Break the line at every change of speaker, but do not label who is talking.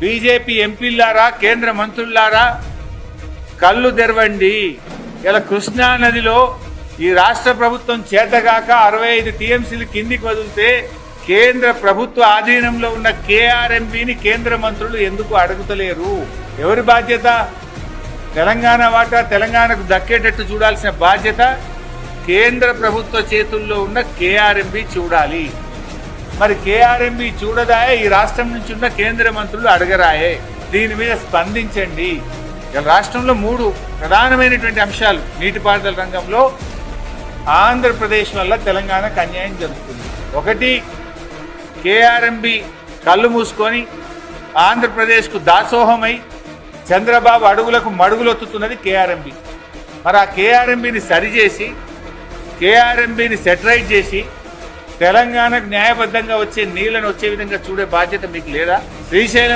BJP ఎంపీలారా కేంద్ర మంత్రులారా కళ్ళు తెరవండి. ఇలా కృష్ణా నదిలో ఈ రాష్ట్ర ప్రభుత్వం చేతగాక అరవై ఐదు టీఎంసీలు కిందికి వదిలితే కేంద్ర ప్రభుత్వ ఆధీనంలో ఉన్న కేఆర్ఎంపీని కేంద్ర మంత్రులు ఎందుకు అడుగుతలేరు? ఎవరి బాధ్యత? తెలంగాణ వాటా తెలంగాణకు దక్కేటట్టు చూడాల్సిన బాధ్యత కేంద్ర ప్రభుత్వ చేతుల్లో ఉన్న కేఆర్ఎంపీ చూడాలి. మరి కేఆర్ఎంబి చూడదాయే ఈ రాష్ట్రం నుంచి ఉన్న కేంద్ర మంత్రులు అడగరాయే. దీని మీద స్పందించండి. రాష్ట్రంలో మూడు ప్రధానమైనటువంటి అంశాలు. నీటిపారుదల రంగంలో ఆంధ్రప్రదేశ్ వల్ల తెలంగాణకు అన్యాయం జరుగుతుంది. ఒకటి కేఆర్ఎంబి కళ్ళు మూసుకొని ఆంధ్రప్రదేశ్కు దాసోహమై చంద్రబాబు అడుగులకు మడుగులొత్తుతున్నది కేఆర్ఎంబి. మరి ఆ కేఆర్ఎంబిని సరిచేసి కేఆర్ఎంబిని సెటరైట్ చేసి తెలంగాణకు న్యాయబద్ధంగా వచ్చే నీళ్ళను వచ్చే విధంగా చూడే బాధ్యత మీకు లేదా? శ్రీశైలం